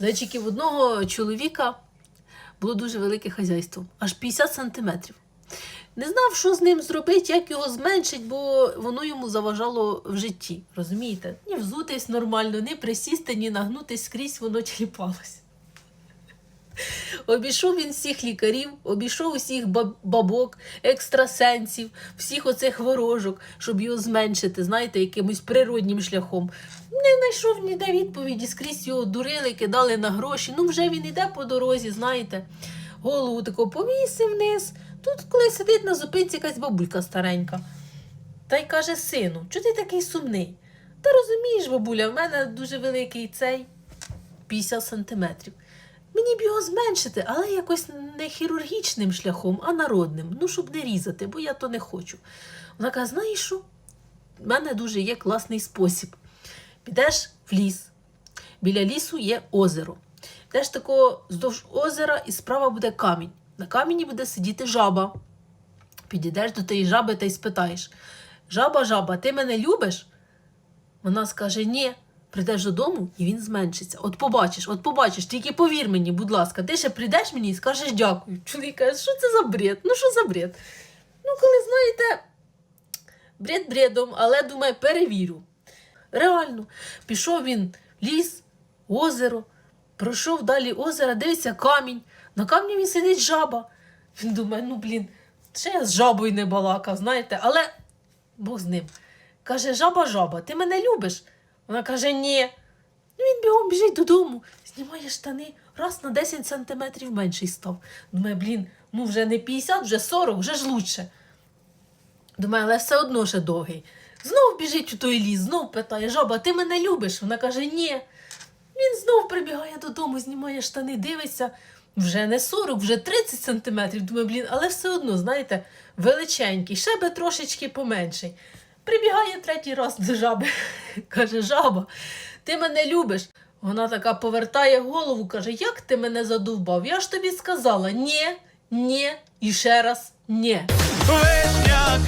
Зайчики, в одного чоловіка було дуже велике хазяйство, аж 50 сантиметрів. Не знав, що з ним зробити, як його зменшити, бо воно йому заважало в житті. Розумієте? Ні взутись нормально, ні присісти, ні нагнутись скрізь, воно тіліпалось. Обійшов він всіх лікарів, обійшов усіх бабок, екстрасенсів, всіх оцих ворожок, щоб його зменшити, знаєте, якимось природнім шляхом. Не знайшов ніде відповіді, скрізь його дурили, кидали на гроші. Ну, вже він іде по дорозі, знаєте. Голову тако повісив вниз. Тут, коли сидить на зупинці якась бабулька старенька. Та й каже: сину, чого ти такий сумний? Та розумієш, бабуля, в мене дуже великий цей 50 сантиметрів. Мені б його зменшити, але якось не хірургічним шляхом, а народним. Ну, щоб не різати, бо я то не хочу. Вона каже: знаєш що? В мене дуже є класний спосіб. Підеш в ліс. Біля лісу є озеро. Підеш такого вздовж озера, і справа буде камінь. На камені буде сидіти жаба. Підійдеш до тієї жаби та й спитаєш: Жаба, жаба, ти мене любиш? Вона скаже ні. Прийдеш додому і він зменшиться. От побачиш, от побачиш, тільки повір мені, будь ласка, ти ще прийдеш мені і скажеш дякую. Чоловік каже, що це за бред? Ну що за бред? Ну, коли знаєте, бред бредом, але думаю, перевірю. Реально, пішов він в ліс, озеро, пройшов далі озера, дивиться камінь. На камні він сидить жаба. Він думає, ну блін, ще я з жабою не балакав, знаєте, але Бог з ним. Каже, жаба, жаба, ти мене любиш? Вона каже, ні. Ну, він бігом біжить додому, знімає штани, раз на 10 сантиметрів менший став. Думає, блін, ну вже не 50, вже 40, вже ж лучше. Думаю, але все одно ще довгий. Знов біжить у той ліс, знов питає, жаба, ти мене любиш? Вона каже, ні. Він знов прибігає додому, знімає штани, дивиться. Вже не 40, вже 30 сантиметрів. Думаю, блін, але все одно, знаєте, величенький, ще би трошечки поменший. Прибігає третій раз до жаби. Каже, жаба, ти мене любиш. Вона така повертає голову, каже, як ти мене задовбав? Я ж тобі сказала ні, ні і ще раз ні. Вишня,